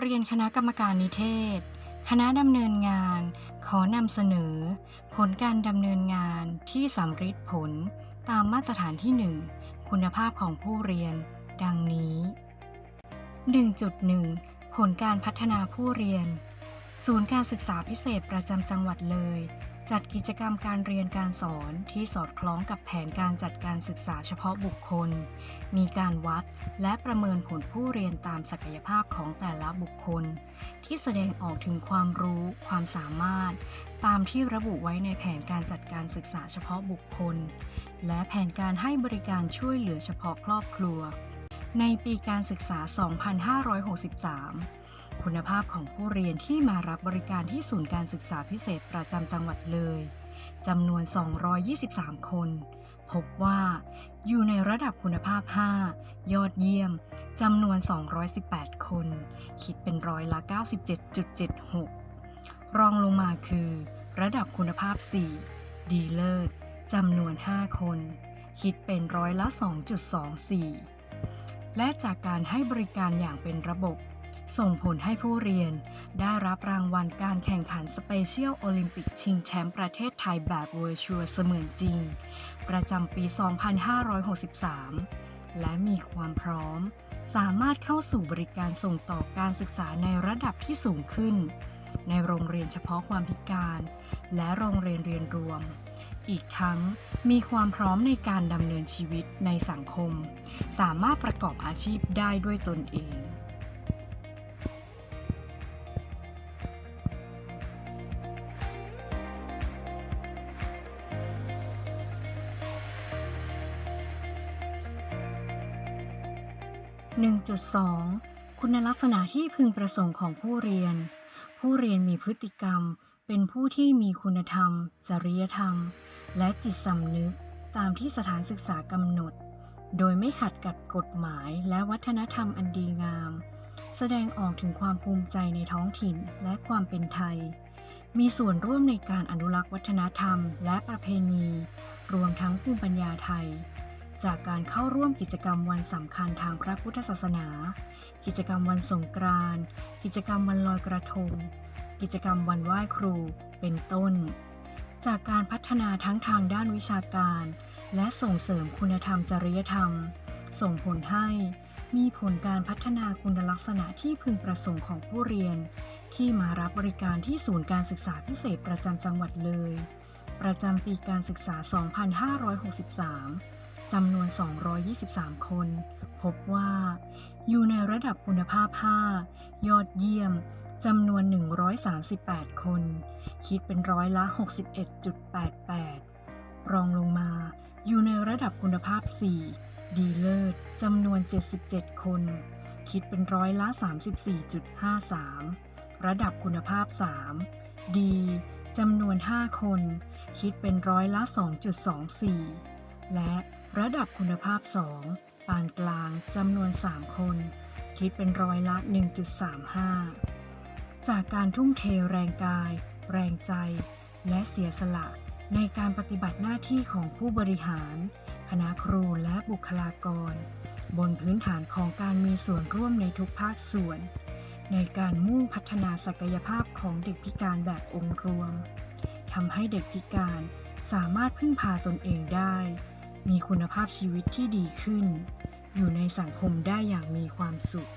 เรียนคณะกรรมการนิเทศ คณะดำเนินงาน ขอนำเสนอ ผลการดำเนินงานที่สำฤทธิ์ผลตามมาตรฐานที่ 1 คุณภาพของผู้เรียน ดังนี้ 1.1 ผลการพัฒนาผู้เรียน ศูนย์การศึกษาพิเศษประจำจังหวัดเลย จัดกิจกรรมการเรียนการสอนที่สอดคล้องกับแผนการจัดการศึกษาเฉพาะบุคคล มีการวัดและประเมินผลผู้เรียนตามศักยภาพของแต่ละบุคคล ที่แสดงออกถึงความรู้ ความสามารถ ตามที่ระบุไว้ในแผนการจัดการศึกษาเฉพาะบุคคล และแผนการให้บริการช่วยเหลือเฉพาะครอบครัว ในปีการศึกษา 2563 คุณภาพของผู้เรียนที่มารับบริการที่ศูนย์การศึกษาพิเศษประจำจังหวัดเลยจำนวน 223 คน พบว่าอยู่ในระดับคุณภาพ 5 ยอดเยี่ยมจำนวน 218 คน คิดเป็นร้อยละ 97.76 รองลงมาคือ ระดับคุณภาพ 4 ดีเลิศจำนวน 5 คน คิดเป็นร้อยละ 2.24 และจากการให้บริการอย่างเป็นระบบ ส่งผลให้ผู้เรียน ได้รับรางวัลการแข่งขันสเปเชียลโอลิมปิกชิงแชมป์ประเทศไทยแบบเวอร์ชวลเสมือนจริง ประจำปี 2563 และมีความพร้อม สามารถเข้าสู่บริการส่งต่อการศึกษาในระดับที่สูงขึ้น ในโรงเรียนเฉพาะความพิการ และโรงเรียนเรียนรวมอีกทั้งมีความพร้อมในการดำเนินชีวิตในสังคม สามารถประกอบอาชีพได้ด้วยตนเอง 1.2 คุณลักษณะที่พึงประสงค์ของผู้เรียน ผู้เรียนมีพฤติกรรม เป็นผู้ที่มีคุณธรรม จริยธรรม และจิตสำนึก ตามที่สถานศึกษากำหนด โดยไม่ขัดกับกฎหมายและวัฒนธรรมอันดีงาม แสดงออกถึงความภูมิใจในท้องถิ่นและความเป็นไทย มีส่วนร่วมในการอนุรักษ์วัฒนธรรม และประเพณี รวมทั้งภูมิปัญญาไทย จากการเข้าร่วมกิจกรรมวันสำคัญทางพระพุทธศาสนา กิจกรรมวันสงกรานต์กิจกรรมวันลอยกระทง กิจกรรมวันไหว้ครู เป็นต้น จากการพัฒนาทั้งทางด้านวิชาการ และส่งเสริมคุณธรรมจริยธรรม ส่งผลให้มีผลการพัฒนาคุณลักษณะที่พึงประสงค์ของผู้เรียน ที่มารับบริการที่ศูนย์การศึกษาพิเศษประจำจังหวัดเลย ประจำปีการศึกษา 2563 จำนวน 223 คน พบว่าอยู่ในระดับคุณภาพ 5 ยอดเยี่ยมจำนวน 138 คน คิดเป็นร้อยละ 61.88 รองลงมาอยู่ในระดับคุณภาพ 4 ดีเลิศจำนวน 77 คน คิดเป็นร้อยละ 34.53 ระดับคุณภาพ 3 ดีจำนวน 5 คน คิดเป็นร้อยละ 2.24 และระดับคุณภาพ 2 ปานกลางจำนวน 3 คน คิดเป็นร้อยละ 1.35 จากการทุ่มเทแรงกาย แรงใจ และเสียสละในการปฏิบัติหน้าที่ของผู้บริหาร คณะครูและบุคลากร บนพื้นฐานของการมีส่วนร่วมในทุกภาคส่วน ในการมุ่งพัฒนาศักยภาพของเด็กพิการแบบองค์รวมทำให้เด็กพิการสามารถพึ่งพาตนเองได้ มีคุณภาพชีวิตที่ดีขึ้น อยู่ในสังคมได้อย่างมีความสุข